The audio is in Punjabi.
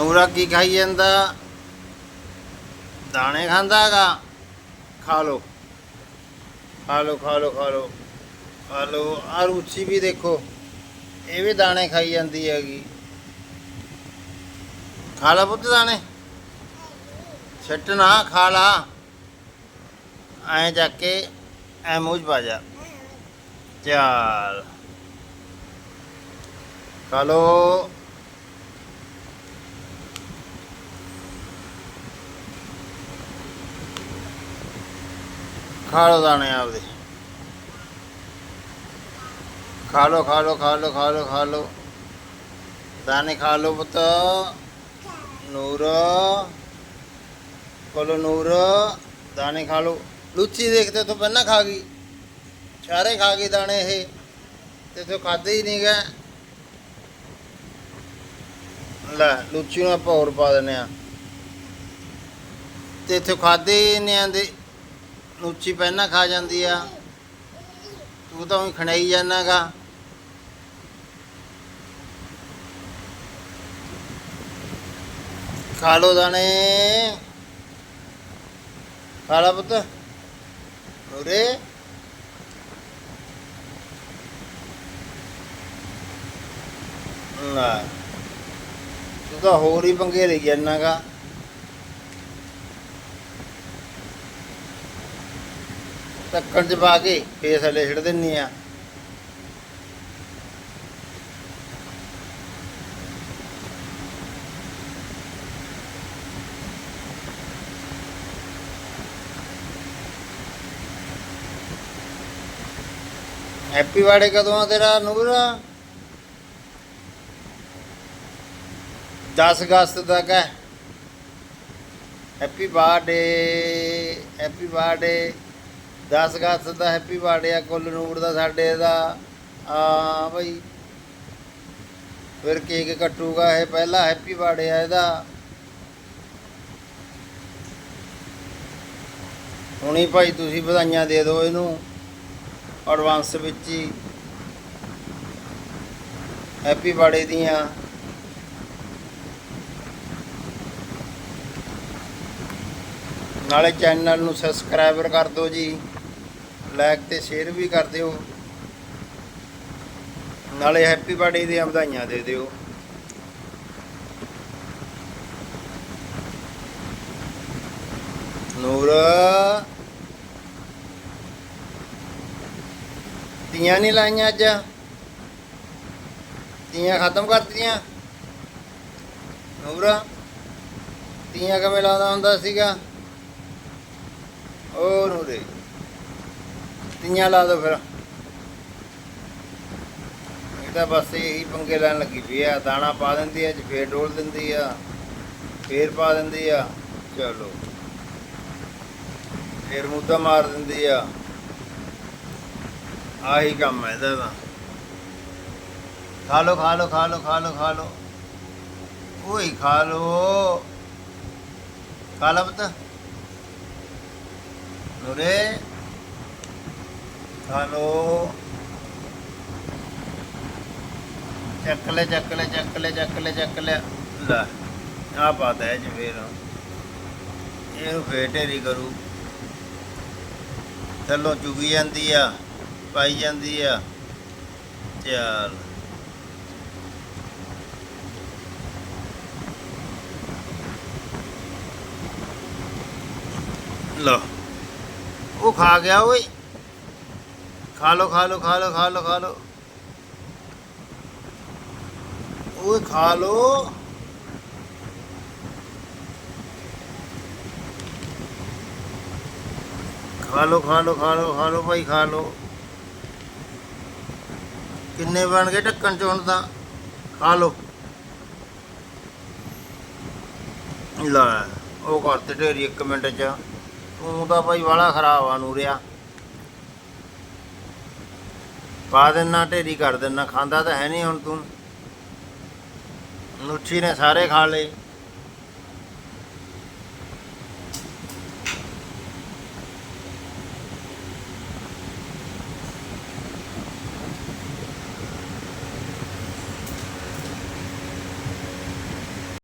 ਨੂਰਾ ਕੀ ਖਾਈ ਜਾਂਦਾ? ਦਾਣੇ ਖਾਂਦਾਗਾ ਖਾ ਲੋ ਖਾ ਲੋ ਖਾ ਲੋ ਖਾ ਲੋ ਖਾ ਲੋ ਆ ਰੁਚੀ ਵੀ ਦੇਖੋ। ਇਹ ਵੀ ਦਾਣੇ ਖਾਈ ਜਾਂਦੀ ਹੈਗੀ। ਖਾ ਲਾ ਪੁੱਤ ਦਾਣੇ। ਛੱਟ ਨਾ, ਖਾ ਲਾ। ਐਂ ਜਾ ਕੇ ਐ ਮੂਝ ਪਾ ਜਾ। ਚੱਲ। ਖਾ ਲੋ ਖਾ ਲੋ ਦਾਣੇ ਆਪਦੇ। ਖਾ ਲੋ ਖਾ ਲੋ ਖਾ ਲੋ ਖਾ ਲੋ ਖਾ ਲੋ ਦਾਣੇ ਖਾ ਲੋ ਪੁੱਤ। ਨੂਰ। ਕੋਲੋ ਨੂਰ। ਦਾਣੇ ਖਾ ਲੋ ਲੁੱਚੀ ਦੇਖਦੇ ਤੋਂ ਪਹਿਲਾਂ ਖਾ ਗਈ। ਸਾਰੇ ਖਾ ਗਈ ਦਾਣੇ ਇਹ। ਤੇ ਤੂੰ ਖਾਦੇ ਹੀ ਨਹੀਂ ਗਏ ਲੈ, ਲੁੱਚੀ ਨੂੰ ਆਪਾਂ ਹੋਰ ਪਾ ਦਿੰਨੇ ਆ ਤੇ ਇੱਥੇ ਖਾਦੇ ਹੀ ਨਹੀਂ ਆਂਦੇ। ਲੁੱਚੀ ਪਹਿਲਾਂ ਖਾ ਜਾਂਦੀ ਆ। ਤੂੰ ਤਾਂ ਉਹੀ ਖਣਾਈ ਜਾਣਾਗਾ। ਖਾ ਲੋ ਦਾਣੇ। ਖਾ ਲਾ ਪੁੱਤ। ਉਰੇ ਨਾ ਤੂੰ ਤਾਂ ਹੋਰ ਹੀ ਪੰਗੇ ਲਈ ਜਾਣਾਗਾ। ਟੱਕਣ ਚ ਪਾ ਕੇ ਫੇਸ ਹਲੇ ਛੱਡ ਦਿੰਨੀ ਆ। ਹੈਪੀ ਬਰਥਡੇ ਕਦੋਂ ਆ ਤੇਰਾ, ਨੂਰ? 10 ਅਗਸਤ ਤੱਕ ਹੈ। ਹੈਪੀ ਬਰਥਡੇ ਹੈਪੀ ਬਰਥਡੇ 10 ਅਗਸਤ ਦਾ ਹੈਪੀ ਬਰਥਡੇ ਆ, ਕੁੱਲ ਨੂਰ ਦਾ ਸਾਡੇ ਦਾ। ਆ ਬਈ। ਫਿਰ ਕੇਕ ਕੱਟੂਗਾ, ਇਹ ਪਹਿਲਾ ਹੈਪੀ ਬਰਥਡੇ ਆ ਇਹਦਾ। ਹੁਣੀ ਭਾਈ ਤੁਸੀਂ ਵਧਾਈਆਂ ਦੇ ਦਿਓ ਇਹਨੂੰ ਐਡਵਾਂਸ ਵਿੱਚ ਹੀ। ਹੈਪੀ ਬਰਥਡੇ ਦੀਆਂ। ਨਾਲੇ ਚੈਨਲ ਨੂੰ ਸਬਸਕ੍ਰਾਈਬਰ ਕਰ ਦਿਓ ਜੀ। ਲਾਈਕ ਤੇ ਸ਼ੇਅਰ ਵੀ ਕਰ ਦਿਓ। ਨਾਲੇ ਹੈਪੀ ਬਰਥਡੇ ਦੀਆਂ ਵਧਾਈਆਂ ਦੇ ਦਿਓ। ਨੂਰ। ਤੀਆਂ ਨਹੀਂ ਲਾਈਆਂ ਅੱਜ। ਤੀਆਂ ਖਤਮ ਕਰਤੀਆਂ। ਨੂਰ, ਤੀਆਂ ਕਿਵੇਂ ਲਾਉਂਦਾ ਹੁੰਦਾ ਸੀਗਾ? ਉਹ ਨੂਰੇ। ਤੀਆਂ ਲਾ ਦੋ ਫਿਰ। ਇਹ ਤਾਂ ਬਸ ਇਹੀ ਪੰਗੇ ਲੈਣ ਲੱਗੀ ਪਈ ਆ। ਦਾਣਾ ਪਾ ਦਿੰਦੀ ਆ ਫੇਰ ਡੋਲ ਦਿੰਦੀ ਆ, ਫੇਰ ਪਾ ਦਿੰਦੀ ਆ। ਚਲੋ। ਫੇਰ ਮੁੱਦਾ ਮਾਰ ਦਿੰਦੀ ਆ। ਆਹੀ ਕੰਮ ਹੈ ਇਹਦਾ ਤਾਂ। ਖਾ ਲੋ ਖਾ ਲੋ ਖਾ ਲੋ ਖਾ ਲੋ ਖਾ ਲੋ ਓਏ, ਖਾ ਲੋ ਖਾ ਲਾ ਨੂਰੇ। ਹੈਲੋ। ਲੋ ਚੱਕ ਲੈ ਚੱਕ ਲੈ ਚੱਕ ਲੈ ਚੱਕ ਲੈ ਚੱਕ ਲੈ। ਲੈ ਆ ਪਾਤਾ ਹੈ ਜੀ ਫੇਰ। ਇਹਨੂੰ ਫੇਰ ਢੇਰੀ ਕਰੂ। ਥੱਲੋਂ ਚੁਗੀ ਜਾਂਦੀ ਆ, ਪਾਈ ਜਾਂਦੀ ਆ। ਚੱਲ। ਲੋ ਉਹ ਖਾ ਗਿਆ ਓਏ। ਖਾ ਲੋ ਖਾ ਲੋ ਖਾ ਲੋ ਖਾ ਲੋ ਖਾ ਲੋ ਓਏ ਖਾ ਲੋ ਖਾ ਲੋ ਖਾ ਲੋ ਖਾ ਲੋ ਖਾ ਲੋ ਭਾਈ ਖਾ ਲੋ ਕਿੰਨੇ ਬਣ ਗਏ ਢੱਕਣ ਚ ਹੁਣ ਤਾਂ ਖਾ ਲੋ ਲੈ ਉਹ ਕਰਤੇ ਢੇਰੀ ਇੱਕ ਮਿੰਟ ਚ ਤੂੰ ਤਾਂ ਭਾਈ ਵਾਲਾ ਖਰਾਬ ਆ ਨੂਰਿਆ ਪਾ ਦੇਣਾ ਢੇਰੀ ਕਰ ਦੇਣਾ ਖਾਂਦਾ ਤਾਂ ਹੈ ਨਹੀਂ ਹੁਣ ਤੂੰ। ਨੁੱਛੀ ਨੇ, ਸਾਰੇ ਖਾ ਲਏ।